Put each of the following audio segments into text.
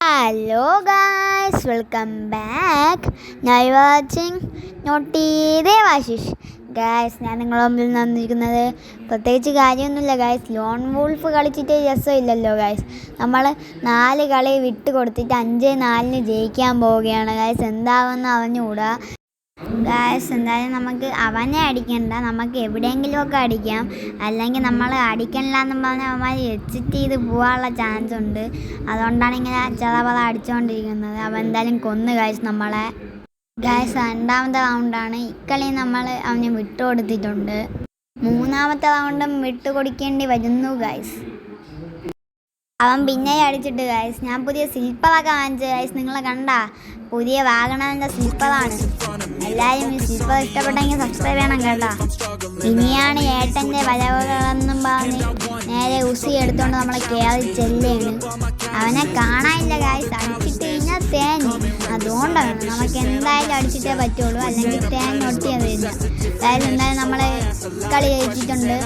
Hello guys welcome back ഞാൻ watching naughty Devashish guys ഞാൻ നിങ്ങളുടെ മുമ്പിൽ വന്നിരിക്കുന്നത് പ്രത്യേകിച്ച് കാര്യമൊന്നുമില്ല ഗായ്സ് ലോൺ വൂൾഫ് കളിച്ചിട്ട് രസമില്ലല്ലോ ഗായ്സ് നമ്മൾ നാല് കളി വിട്ട് കൊടുത്തിട്ട് അഞ്ച് നാലിന് ജയിക്കാൻ പോവുകയാണ് ഗായ്സ് എന്താവുമെന്ന് അറിഞ്ഞുകൂടാ. ഗായ്സ് എന്തായാലും നമുക്ക് അവനെ അടിക്കണ്ട. നമുക്ക് എവിടെയെങ്കിലുമൊക്കെ അടിക്കാം. അല്ലെങ്കിൽ നമ്മൾ അടിക്കണില്ല എന്ന് പറഞ്ഞാൽ അവന്മാർ എക്സിറ്റ് ചെയ്ത് പോകാനുള്ള ചാൻസ് ഉണ്ട്. അതുകൊണ്ടാണ് ഇങ്ങനെ ചതപത അടിച്ചുകൊണ്ടിരിക്കുന്നത് അവൻ എന്തായാലും കൊന്നു ഗായസ് നമ്മളെ. ഗായസ് രണ്ടാമത്തെ റൗണ്ടാണ് ഇക്കളി നമ്മൾ അവനെ വിട്ടുകൊടുത്തിട്ടുണ്ട് മൂന്നാമത്തെ റൗണ്ടും വിട്ടുകൊടുക്കേണ്ടി വരുന്നു ഗായ്സ് അവൻ പിന്നെ അടിച്ചിട്ട് ഗൈസ് ഞാൻ പുതിയ സ്ലിപ്പറൊക്കെ വാങ്ങിച്ചു ഗൈസ് നിങ്ങൾ കണ്ട? പുതിയ വാഗണറിന്റെ സ്ലിപ്പറാണ് എല്ലാവരും ഈ സ്ലിപ്പർ ഇഷ്ടപ്പെട്ടെങ്കിൽ സബ്സ്ക്രൈബ് ചെയ്യണം കേട്ടോ. ഇനിയാണ് ഏട്ടന്റെ വരവുകളെന്നും പറഞ്ഞ് നേരെ ഉസി എടുത്തുകൊണ്ട് നമ്മളെ കേറി ചെല്ലാണ് അവനെ കാണാനില്ല ഗായ്സ് അടിച്ചിട്ട് കഴിഞ്ഞാൽ തേഞ്ഞ് അതുകൊണ്ടാണ് നമുക്ക് എന്തായാലും അടിച്ചിട്ടേ പറ്റുള്ളൂ. അല്ലെങ്കിൽ തേങ്ങ ഒട്ടിയത് വരില്ല. അതായത് എന്തായാലും നമ്മളെ കളി ജയിച്ചിട്ടുണ്ട്.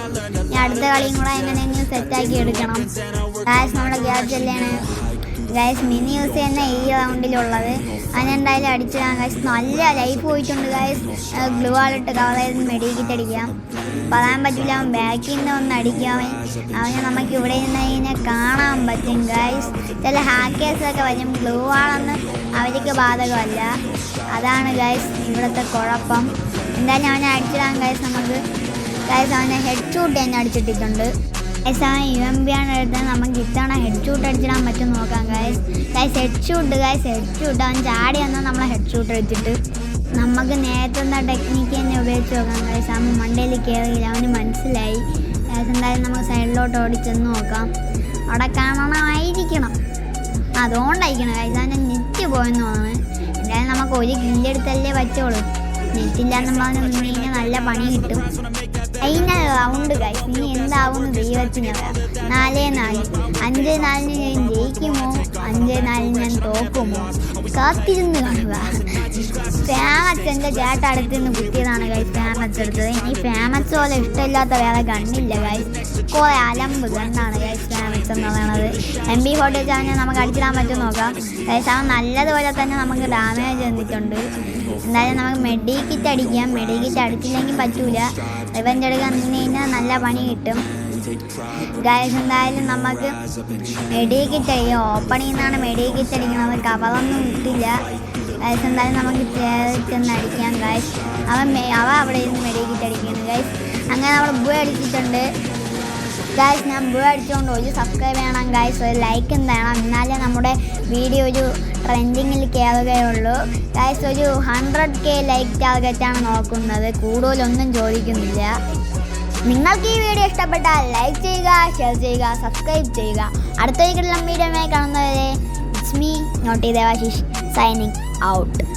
ഇനി അടുത്ത കളിയും കൂടെ എങ്ങനെയെങ്കിലും സെറ്റാക്കി എടുക്കണം. ഗായസ് നമ്മുടെ ഗ്യാസ് ചെല്ലാണ് ഗായസ് മിനി യൂസ് ചെയ്യുന്ന ഈ റൗണ്ടിലുള്ളത് അതിനെന്തായാലും അടിച്ചിടാം. ഗായസ് നല്ല ലൈഫ് പോയിട്ടുണ്ട് ഗായസ് ഗ്ലൂ ആളിട്ട് ചെയ്ത് മെഡിക്കിറ്റ് അടിക്കാം പറയാൻ പറ്റില്ല അവൻ ബാക്കിൽ നിന്ന് ഒന്ന് അടിക്കാം. അവനെ നമുക്ക് ഇവിടെ നിന്ന് കഴിഞ്ഞാൽ കാണാൻ പറ്റും ഗൈസ് ചില ഹാക്കേഴ്സൊക്കെ വരും ഗ്ലൂ ആളെന്ന് അവർക്ക് ബാധകമല്ല. അതാണ് ഗൈസ് ഇവിടുത്തെ കുഴപ്പം. എന്തായാലും അവനെ അടിച്ചിടാൻ ഗൈസ് നമുക്ക് ഗൈസ് അവനെ ഹെഡ് ഷൂട്ട് തന്നെ അടിച്ചിട്ടിട്ടുണ്ട്. ഗൈസ് അവൻ യു എം ബി ആണ് എടുത്തത്. നമുക്ക് ഇത്തവണ ഹെഡ് ഷൂട്ട് അടിച്ചിടാൻ പറ്റും നോക്കാം guys guys head shoot guys head shoot അവൻ ചാടി വന്നാൽ നമ്മളെ ഹെഡ് ഷൂട്ട് അടിച്ചിട്ട്. നമുക്ക് നേരത്തെ എന്താ ടെക്നിക്ക് തന്നെ ഉപയോഗിച്ച് നോക്കാം ഗൈസ് അവൻ മണ്ടയിൽ കയറിയില്ല അവന് മനസ്സിലായി. ഗൈസ് എന്തായാലും നമുക്ക് സൈഡിലോട്ട് ഓടിച്ചെന്ന് നോക്കാം. അവിടെ കാണണമായിരിക്കണം. അതുകൊണ്ടായിരിക്കണം ഗൈസ് നെറ്റ് പോയെന്ന് തോന്നുന്നു. എന്തായാലും നമുക്ക് ഒരു ഗ്രില്ലെടുത്തല്ലേ പറ്റുള്ളൂ. നെറ്റില്ലാന്ന് പറഞ്ഞ് നിന്ന് കഴിഞ്ഞാൽ നല്ല പണി കിട്ടും. ഫൈനൽ റൗണ്ട് ഗൈസ് ഇനി എന്താവുമെന്ന് ദൈവത്തിന് നാലേ നാല്. അഞ്ച് നാലിന് ഞാൻ ജയിക്കുമോ? അഞ്ച് നാലിന് ഞാൻ തോക്കുമോ? കാത്തിരുന്ന് കാണുക. ഫേമച്ചന്റെ ചേട്ട അടുത്ത് നിന്ന് കുത്തിയതാണ്. എടുത്തത് ഇനി ഫേമസ് പോലെ ഇഷ്ടമില്ലാത്ത വേറെ ഗണ്ണില്ല ഗൈസ് കുറേ അലമ്പ് ഗണ്ണാണ് ഗൈസ് ഫേമസ് എന്ന് പറയുന്നത് എം ബി ഫോർട്ടി വെച്ചാൽ നമുക്ക് അടിച്ചിടാൻ പറ്റും നോക്കാം. ഗൈസ് അവൻ നല്ലതുപോലെ തന്നെ നമുക്ക് ഡാമേജ് തന്നിട്ടുണ്ട് എന്തായാലും നമുക്ക് മെഡി കിറ്റ് അടിക്കാം. മെഡി കിറ്റ് അടിച്ചില്ലെങ്കിൽ പറ്റൂല. ഇവന്റെ അടുക്കാൻ നിന്ന് കഴിഞ്ഞാൽ നല്ല പണി കിട്ടും. ഗൈസ് എന്തായാലും നമുക്ക് മെഡി കിറ്റ് അടിക്കാം ഓപ്പണിൽ നിന്നാണ് മെഡി അടിക്കുന്നത് കവറൊന്നും കിട്ടില്ല ഗൈസ് എന്തായാലും നമുക്ക് ചെന്ന് അടിക്കാം ഗൈസ് അവൻ അവ അവിടെ ഇരുന്ന് മെഡിക്കിട്ട് അടിക്കുന്നു ഗൈസ് അങ്ങനെ നമ്മൾ ബു അടിച്ചിട്ടുണ്ട്. ഗൈസ് ഞാൻ ബു അടിച്ചുകൊണ്ട് ഒരു സബ്സ്ക്രൈബ് ചെയ്യണം ഗൈസ് ഒരു ലൈക്ക് എന്താണ് എന്നാലേ നമ്മുടെ വീഡിയോ ഒരു ട്രെൻഡിങ്ങിൽ കയറുകയുള്ളൂ ഗൈസ് ഒരു ഹൺഡ്രഡ് കെ ലൈക്ക് ടാർഗറ്റാണ് നോക്കുന്നത്. കൂടുതലൊന്നും ചോദിക്കുന്നില്ല. നിങ്ങൾക്ക് ഈ വീഡിയോ ഇഷ്ടപ്പെട്ടാൽ ലൈക്ക് ചെയ്യുക ഷെയർ ചെയ്യുക സബ്സ്ക്രൈബ് ചെയ്യുക. അടുത്ത വീഡിയോ കാണുന്നവരെ it's me naughty Devashish signing out.